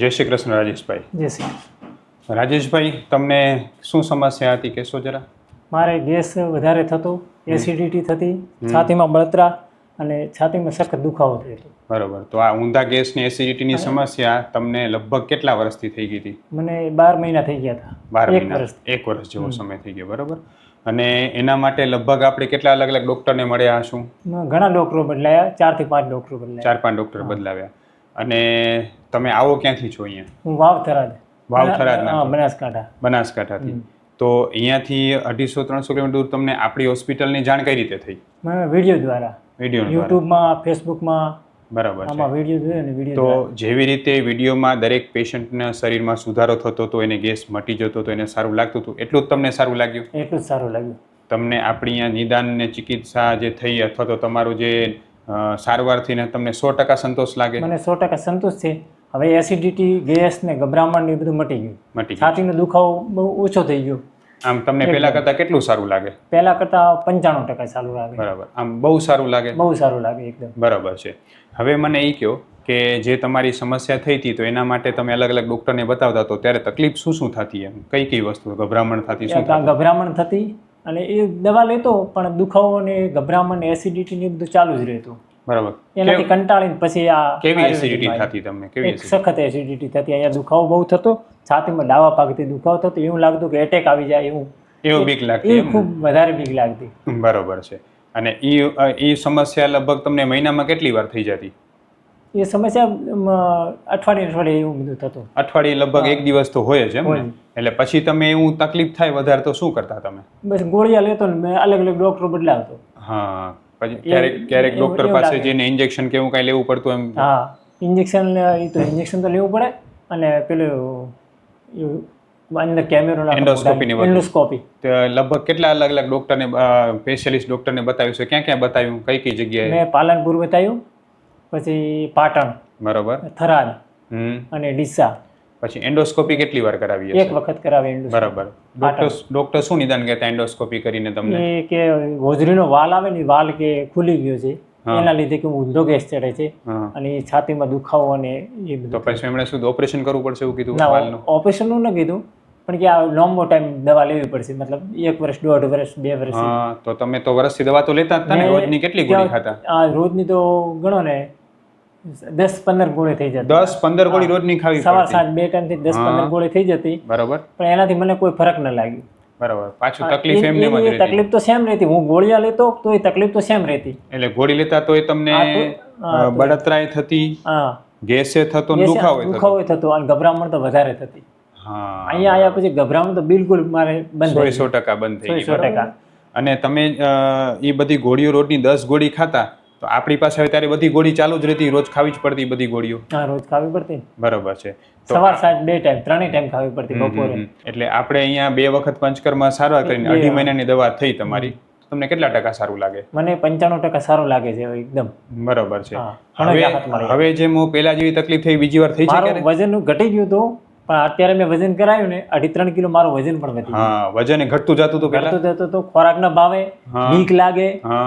જય શ્રી કૃષ્ણ રાજેશભાઈ. જય શ્રી રાજેશભાઈ તમને શું સમસ્યા હતી કહેશો જરા? મારે ગેસ વધારે થતો એસિડિટી થતી છાતીમાં બળતરા અને છાતીમાં સખત દુખાવો થયો બરોબર. તો આ ઊંધા ગેસની એસિડિટીની સમસ્યા તમને લગભગ કેટલા વર્ષથી થઈ ગઈ હતી? મને બાર મહિના થઈ ગયા હતા. બાર મહિના. વર્ષ એક વર્ષ જેવો સમય થઈ ગયો બરોબર? અને એના માટે લગભગ આપણે કેટલા અલગ અલગ ડૉક્ટરને મળ્યા હશું? ઘણા ડોક્ટરો બદલાયા ચારથી પાંચ ડોક્ટરો બદલાયા. ચાર પાંચ ડોક્ટર બદલાવ્યા. અને તમે આવો ક્યાંથી છો અહીંયા? હું વાવ થરાદ વાવ થરાદના બનાસકાંઠા. બનાસકાંઠાથી. તો અહીંયાથી અઢીસો ત્રણસો કિલોમીટર દૂર તમને આપણી હોસ્પિટલની જાણ કઈ રીતે થઈ? વીડિયો દ્વારા. વીડિયો યુટ્યુબમાં ફેસબુકમાં બરાબર છે. આમાં વીડિયો જોયો ને વીડિયો તો જેવી રીતે વિડીયોમાં દરેક પેશન્ટના શરીરમાં સુધારો થતો હતો એને ગેસ મટી જતો હતો એને સારું લાગતું હતું એટલું જ તમને સારું લાગ્યું? એટલું જ સારું લાગ્યું. તમને આપણી અહીંયા નિદાન ને ચિકિત્સા જે થઈ અથવા તો તમારું જે સારવારથી ને તમને સો ટકા સંતોષ લાગે? મને સો ટકા સંતોષ છે. હવે એસિડિટી ગેસ ને ગભરામણ ને બધું મટી ગયું. મટી છાતીનો દુખાવો બહુ ઓછો થઈ ગયો. આમ તમને પહેલા કરતાં કેટલું સારું લાગે? પહેલા કરતાં પંચાણું ટકા સારું લાગે. બરાબર. આમ બહુ સારું લાગે? બહુ સારું લાગે એકદમ. બરાબર છે. હવે મને એ કહો કે જે તમારી સમસ્યા થઈ હતી તો એના માટે તમે અલગ અલગ ડૉક્ટરને બતાવતા તો ત્યારે તકલીફ શું શું થતી એમ? કઈ કઈ વસ્તુ ગભરામણ થતી શું ગભરામણ થતી અને એ દવા લેતો પણ દુખાવો ને ગભરામણ ને એસિડિટી ને બધું ચાલુ જ રહેતું. બરાબર. એનાથી કંટાળીને પછી આ કેવી એસિડિટી થતી તમને? કેવી સખત એસિડિટી થતી. અહીંયા દુખાવો બહુ થતો છાતીમાં ડાવા પાકથી દુખાવો થતો એવું લાગતું કે એટેક આવી જાય એવું. એવું બીક લાગતી એ ખૂબ વધારે બીક લાગતી. બરાબર બરોબર છે. અને એ એ સમસ્યા લગભગ તમને મહિનામાં કેટલી વાર થઈ જતી? એ સમસ્યા અઠવાડિયે અઠવાડિયે એવું બધું થતું. અઠવાડિયે લગભગ એક દિવસ તો હોય જ એમ એટલે પછી તમે એવું તકલીફ થાય વધારે તો શું કરતા તમે? બસ ગોળિયા લેતો ને મેં અલગ અલગ ડોક્ટરો બદલાવતો. હા પછી ક્યારેક ક્યારેક ડોક્ટર પાસે. જઈને ઇન્જેક્શન કે એવું કાંઈ લેવું પડતું એમ? હા ઇન્જેક્શન એ તો ઇન્જેક્શન તો લેવું પડે અને પેલું અંદર કેમેરો એન્ડોસ્કોપીની ને એન્ડોસ્કોપી તો લગભગ કેટલા અલગ અલગ ડોક્ટરને સ્પેશિયલિસ્ટ ડોક્ટરને બતાવ્યું છે? ક્યાં ક્યાં બતાવ્યું? કઈ કઈ જગ્યાએ? મેં પાલનપુર બતાવ્યું. પછી પાટણ બરોબર. થરાદ અને ડીસા. પછી એન્ડોસ્કોપી કેટલી વાર કરાવી એક વખત કરાવી. બરાબર. ડોક્ટર ડોક્ટર શું નિદાન કહેતા એન્ડોસ્કોપી કરીને તમને? કે હોજરીનો વાલ આવે ને વાલ કે ખુલી ગયો છે. એના લીધે કે ઊંધો ગેસ ચડે છે અને એ છાતીમાં દુખાવો અને એ તો પછી એમણે શું ઓપરેશન કરવું પડશે એવું કીધું વાલનું? ઓપરેશનનું ન કીધું પણ કે આ લાંબો ટાઈમ દવા લેવી પડશે. મતલબ એક વર્ષ દોઢ વર્ષ બે વર્ષ. તો તમે તો વર્ષથી દવા તો લેતા હતા ને? રોજની કેટલી ગોળી ખાતા? આ રોજની તો ગણો ને દસ પંદર ગોળી થઈ જતી. દસ પંદર ગોળી રોજની ખાવી સવાર સાંજ બે ટાઈમથી દસ પંદર ગોળી થઈ જતી. બરાબર. પણ એનાથી મને કોઈ ફરક ન લાગ્યો. બરાબર. પાછું તકલીફ એમ નહીં તકલીફ તો સેમ રહેતી. હું ગોળિયા લેતો તો એ તકલીફ તો સેમ રહેતી. એટલે ગોળી લેતા તો એ તમને બળતરાય થતી હા. ગેસે થતો ને દુખાવો થતો દુખાવો થતો અને ગભરામણ તો વધારે થતી. હા. અહીંયા આવ્યા પછી ગભરામણ તો બિલકુલ મારે બંધ સો ટકા બંધ થઈ સો? ટકા. અને તમે એ બધી ગોળીઓ રોજની દસ ગોળી ખાતા તો આપણી પાસે હવે ત્યારે બધી ગોળી ચાલુ જ રહેતી રોજ ખાવી જ પડતી બધી ગોળીઓ. હા રોજ ખાવી પડતી. બરોબર છે. સવાર સાંજ બે ટાઈમ ત્રણેય ટાઈમ ખાવી પડતી બપોરે. એટલે આપણે અહીંયા બે વખત પંચકર્મમાં સારવાર કરીને અઢી મહિનાની દવા થઈ તમારી. તમને કેટલા ટકા સારું લાગે? મને પંચાણું ટકા સારું લાગે છે એકદમ. બરોબર છે. હવે જે હું પેલા જેવી તકલીફ થઈ બીજી વાર થઈ છે વજન ઘટી ગયું હતું. પણ અત્યારે મેં વજન કરાયું ને અઢી ત્રણ કિલો મારું વજન પણ વધી હા વજન ઘટતું જતું હતું ઘટતું જતું તો ખોરાક ના ભાવે. બીક લાગે હા.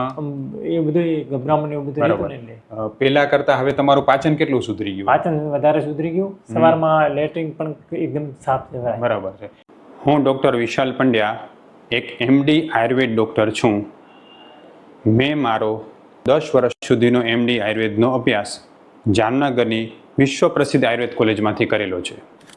એ બધું ગભરામણ એવું બધું રહેતું ને એટલે. પેલા કરતા હવે તમારું પાચન કેટલું સુધરી ગયું? પાચન વધારે સુધરી ગયું. સવારમાં લેટ્રિંગ પણ એકદમ સાફ કહેવાય. બરાબર છે. હું ડૉક્ટર વિશાલ પંડ્યા એક એમડી આયુર્વેદ ડૉક્ટર છું. મેં મારો દસ વર્ષ સુધીનો એમડી આયુર્વેદનો અભ્યાસ જામનગરની વિશ્વ પ્રસિદ્ધ આયુર્વેદ કોલેજમાંથી કરેલો છે.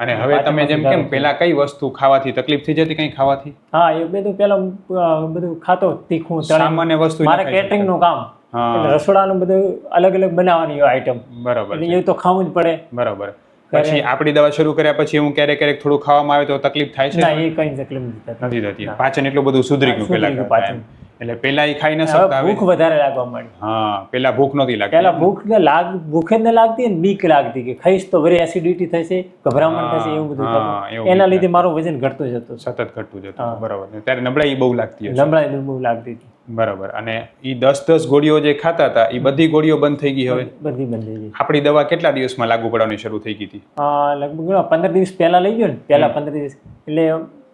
અને હવે તમે જેમ કેમ પેલા કઈ વસ્તુ ખાવાથી તકલીફ થઈ જતી કઈ ખાવાથી? હા એ બધું પેલા બધું ખાતો તીખું. સામાન્ય વસ્તુ મારે કેટરિંગનું કામ. રસોડાનું બધું અલગ અલગ બનાવવાની આઈટમ બરાબર એ તો ખાવું જ પડે. બરાબર. પછી આપણી દવા શરૂ કર્યા પછી હું ક્યારેક ક્યારેક થોડું ખાવામાં આવે તો તકલીફ થાય છે? ના એ કઈ તકલીફ નથી થતી. પાચન એટલું બધું સુધરી ગયું પેલા એમ. એટલે પેલા એ ખાઈ ન શકતા ભૂખ વધારે લાગવા માંડી. હા પેલા ભૂખ નહોતી લાગતી. પેલા ભૂખ ને લાગ ભૂખે ન લાગતી ને બીક લાગતી કે ખાઈશ તો વરી એસિડિટી થશે ગભરામણ થશે એવું બધું એના લીધે મારું વજન ઘટતો જતો. સતત ઘટતું જતું. બરાબર. ત્યારે નબળાઈ બહુ લાગતી નબળાઈ બહુ લાગતી હતી. બરાબર. અને એ દસ દસ ગોળીઓ જે ખાતા હતા એ બધી ગોળીઓ બંધ થઈ ગઈ હવે? બધી બંધ થઈ ગઈ. આપણી દવા કેટલા દિવસમાં લાગુ પડવાની શરૂ થઈ ગઈ હતી? લગભગ પંદર દિવસ પહેલા લઈ ગયો ને. પહેલા પંદર દિવસ. એટલે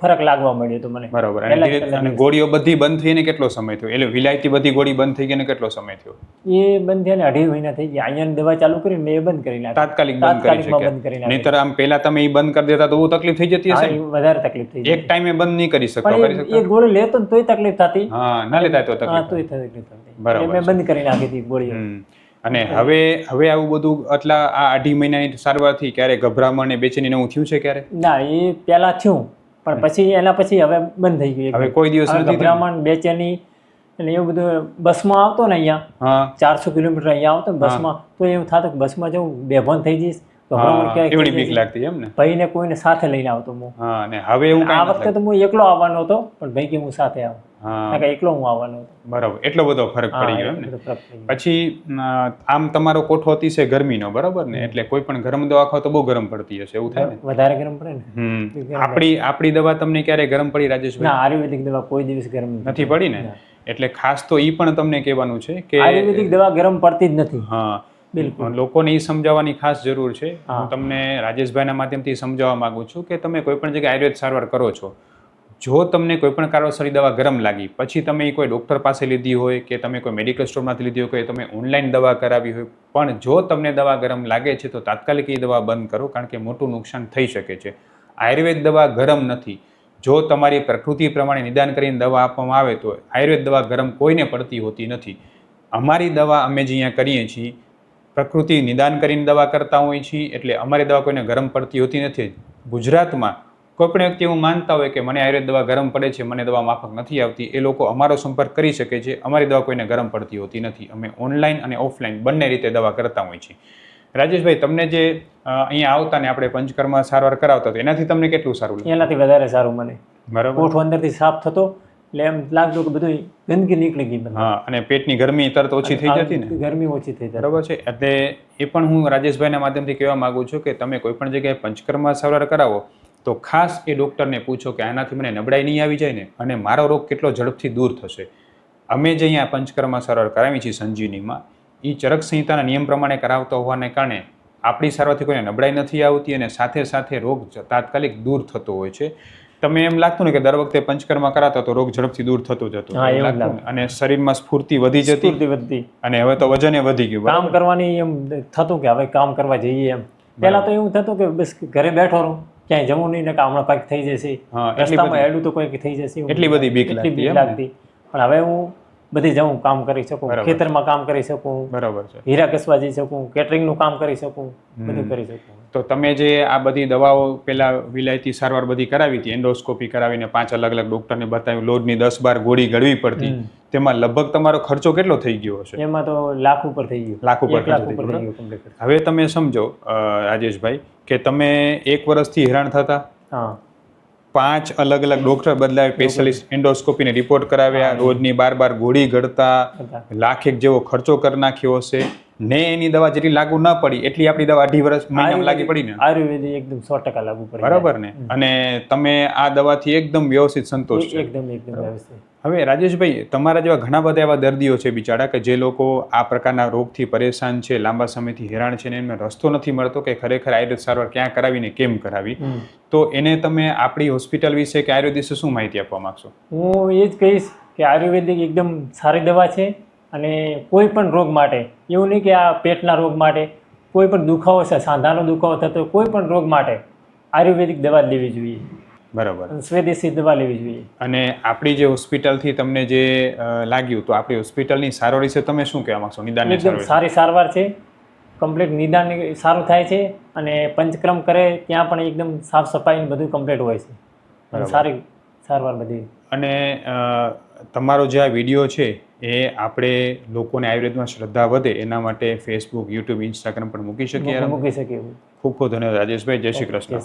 ફરક લાગવા મળ્યો તો મને. બરાબર. અને ગોળીઓ બધી બંધ થઈને કેટલો સમય થયો? એટલે વિલાયતી બધી ગોળી બંધ થઈ ગઈને કેટલો સમય થયો? એ બંધ થયા ને અઢી મહિના થઈ ગયા. અહીંયા દવા ચાલુ કરી મેં એ બંધ કરી નાખી. તાત્કાલિક બંધ કરી બંધ કરી નહીતર આમ પહેલા તમે એ બંધ કરી દેતા તો બહુ તકલીફ થઈ જતી હશે વધારે તકલીફ થઈ એક ટાઈમે બંધ નહીં કરી શકતો કરી એ- ગોળી લેતો ને તોય તકલીફ થતી. હા ના લેતા તો તકલીફ તોય તકલીફ થતી. બરાબર મેં બંધ કરી નાખી હતી ગોળીઓ. અને હવે હવે આવું બધું આટલા આ અઢી મહિનાની સારવારથી ક્યારે ગભરામણ ને બેચેની ને એવું થયું છે ક્યારે? ના એ પહેલા થયું. પણ પછી એના પછી હવે બંધ થઈ ગયું હવે કોઈ દિવસ? ગભરામણ બેચેની એટલે એવું બધું બસમાં આવતો ને અહીંયા. ચારસો કિલોમીટર અહીંયા આવતો ને બસમાં. તો એવું થતું કે બસમાં જવું બેભાન થઈ જઈશ. ગભરામણ હા, ક્યાંક એવડી બીક લાગતી એમ ને? ભાઈને કોઈને સાથે લઈને આવતો હું. હા અને હવે એવું આ વખતે તો હું એકલો આવવાનો હતો પણ ભાઈ કે હું સાથે આવું. હા. એકલો હું આવવાનો હતો. બરાબર એટલો બધો ફરક પડી ગયો એમ ને. પછી આમ તમારો કોઠો અતિશય ગરમીનો બરાબર ને? એટલે કોઈ પણ ગરમ દવા ખાવ તો બહુ ગરમ પડતી હશે એવું થાય ને? વધારે ગરમ પડે ને? આપણી આપણી દવા તમને ક્યારે ગરમ પડી રાજેશભાઈ? ના આયુર્વેદિક દવા કોઈ દિવસ ગરમ નથી. પડી ને. એટલે ખાસ તો ઈ પણ તમને કહેવાનું છે કે આયુર્વેદિક દવા ગરમ પડતી જ નથી. હા. બિલકુલ. લોકોને એ સમજાવવાની ખાસ જરૂર છે. હું. તમને રાજેશભાઈના માધ્યમથી સમજાવવા માંગુ છું કે તમે કોઈ પણ જગ્યાએ આયુર્વેદ સારવાર કરો છો જો તમને કોઈ પણ કારણસર દવા ગરમ લાગી પછી તમે કોઈ ડૉક્ટર પાસે લીધી હોય કે તમે કોઈ મેડિકલ સ્ટોરમાંથી લીધી હોય કે તમે ઓનલાઈન દવા કરાવી હોય પણ જો તમને દવા ગરમ લાગે છે તો તાત્કાલિક એ દવા બંધ કરો કારણ કે મોટું નુકસાન થઈ શકે છે. આયુર્વેદ દવા ગરમ નથી. જો તમારી પ્રકૃતિ પ્રમાણે નિદાન કરીને દવા આપવામાં આવે તો આયુર્વેદ દવા ગરમ કોઈને પડતી હોતી નથી. અમારી દવા અમે જે અહીંયા કરીએ છીએ. પ્રકૃતિ નિદાન કરીને દવા કરતા હોય છીએ એટલે અમારી દવા કોઈને ગરમ પડતી હોતી નથી. ગુજરાતમાં કોઈ પણ વ્યક્તિ એવું માનતા હોય કે મને આયુર્વેદ દવા ગરમ પડે છે મને દવા માફક નથી આવતી એ લોકો અમારો સંપર્ક કરી શકે છે. અમારી દવા કોઈને ગરમ પડતી હોતી નથી. અમે ઓનલાઈન અને ઓફલાઈન બંને રીતે દવા કરતા હોય છીએ. રાજેશભાઈ તમને જે અહીંયા આવતા ને આપણે પંચકર્મ સારવાર કરાવતા તો એનાથી તમને કેટલું સારું એનાથી વધારે સારું મને. બરાબર. કોઠો અંદરથી સાફ થતો એટલે એમ લાગતું કે બધું ગંદકી નીકળી ગઈ હા અને પેટની ગરમી તરત ઓછી થઈ જતી ને? ગરમી ઓછી થઈ જાય બરાબર છે. એટલે એ પણ હું રાજેશભાઈના માધ્યમથી કહેવા માંગુ છું કે તમે કોઈ પણ જગ્યાએ પંચકર્મા સારવાર કરાવો તો ખાસ એ ડૉક્ટરને પૂછો કે આનાથી મને નબળાઈ નહીં આવી જાય ને? અને મારો રોગ કેટલો ઝડપથી દૂર થશે? અમે જે અહીંયા પંચકર્મા સારવાર કરાવી છીએ સંજીવનીમાં એ ચરક સંહિતાના નિયમ પ્રમાણે કરાવતા હોવાને કારણે આપણી સારવારથી કોઈને નબળાઈ નથી આવતી અને સાથે સાથે રોગ તાત્કાલિક દૂર થતો હોય છે. તમે એમ લાગતું ને કે દર વખતે પંચકર્મ કરાતા તો રોગ ઝડપથી દૂર થતો જતો? અને શરીરમાં સ્ફૂર્તિ વધી જતી. વધતી. અને હવે તો વજને વધી ગયું કામ કરવાની એમ થતું કે હવે કામ કરવા જઈએ એમ. પહેલા તો એવું થતું કે બસ ઘરે બેઠો રહું ક્યાંય જવું નહીં ને હમણાં કંઈક થઈ જશે. રસ્તામાં હેડું તો કંઈક થઈ જશે એટલી બધી બીક? લાગતી. પણ હવે હું બધી જવું કામ કરી શકું ખેતરમાં કામ કરી શકું બરાબર છે. હીરા કસવા જઈ શકું કેટરિંગનું કામ કરી શકું બધું કરી શકું. તો તમે જે આ બધી દવાઓ પેલા વિલાયતી સારવાર બધી કરાવી હતી એન્ડોસ્કોપી કરાવીને પાંચ અલગ અલગ ડોક્ટરને બતાવ્યું લોડની દસ બાર ગોળી ગળવી પડતી. તેમાં લગભગ તમારો ખર્ચો કેટલો થઈ ગયો હશે? એમાં તો લાખ ઉપર થઈ ગયો. લાખ ઉપર લાખ થઈ ગયો. હવે તમે સમજો રાજેશભાઈ કે તમે એક વર્ષથી હેરાન થતા? હા. પાંચ અલગ અલગ ડોક્ટર બદલાય સ્પેશિયલિસ્ટ એન્ડોસ્કોપીને રિપોર્ટ કરાવ્યા રોજની બાર બાર ગોળી બધા. લાખ એક જેવો ખર્ચો કરી નાખ્યો હશે. ને એની દવા જેટલી લાગુ ન પડી એટલી આપણી દવા અઢી વર્ષ મહિનામાં લાગી પડી ને. આયુર્વેદિક એકદમ સો ટકા લાગુ પડે બરાબર ને? અને તમે આ દવાથી એકદમ વ્યવસ્થિત સંતોષ છે. એકદમ એકદમ વ્યવસ્થિત. હવે રાજેશભાઈ તમારા જેવા ઘણા બધા એવા દર્દીઓ છે બિચારા કે જે લોકો આ પ્રકારના રોગથી પરેશાન છે લાંબા સમયથી હેરાન છે ને એમને રસ્તો નથી મળતો કે ખરેખર આયુર્વેદ સારવાર ક્યાં કરાવીને કેમ કરાવી? તો એને તમે આપણી હોસ્પિટલ વિશે કે આયુર્વેદ વિશે શું માહિતી આપવા માગશો? હું એ જ કહીશ કે આયુર્વેદિક એકદમ સારી દવા છે અને કોઈ પણ રોગ માટે એવું નહીં કે આ પેટના રોગ માટે કોઈ પણ દુખાવો છે સાંધાનો દુખાવો થતો કોઈ પણ રોગ માટે આયુર્વેદિક દવા જ લેવી જોઈએ. બરાબર. સ્વદેશી દવા લેવી જોઈએ. અને આપણી જે હોસ્પિટલથી તમને જે લાગ્યું તો આપણી હોસ્પિટલની સારવાર વિશે તમે શું કહેવા માંગશો? નિદાનની એકદમ સારી સારવાર છે. કમ્પ્લીટ નિદાન સારું થાય છે અને પંચક્રમ કરે ત્યાં પણ એકદમ સાફ સફાઈ બધું કમ્પ્લીટ હોય છે. સારી સારવાર બધી. અને તમારો જે આ વીડિયો છે એ આપણે લોકોને આયુર્વેદમાં શ્રદ્ધા વધે એના માટે ફેસબુક યુટ્યુબ ઇન્સ્ટાગ્રામ પર મૂકી શકીએ મૂકી શકીએ. ખૂબ ખૂબ ધન્યવાદ. રાજેશભાઈ જય શ્રી કૃષ્ણ.